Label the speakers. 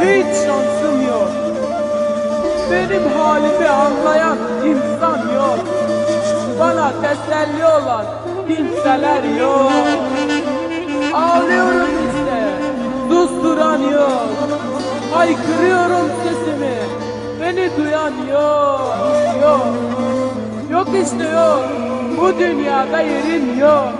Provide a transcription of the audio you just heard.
Speaker 1: hiç şansım yok. Benim halimi anlayan insan yok. Bana teselli olan kimseler yok. Ağlıyorum işte, susturan yok. Haykırıyorum sesimi, beni duyan yok. Yok, yok işte yok. Bu dünyada yerin yok.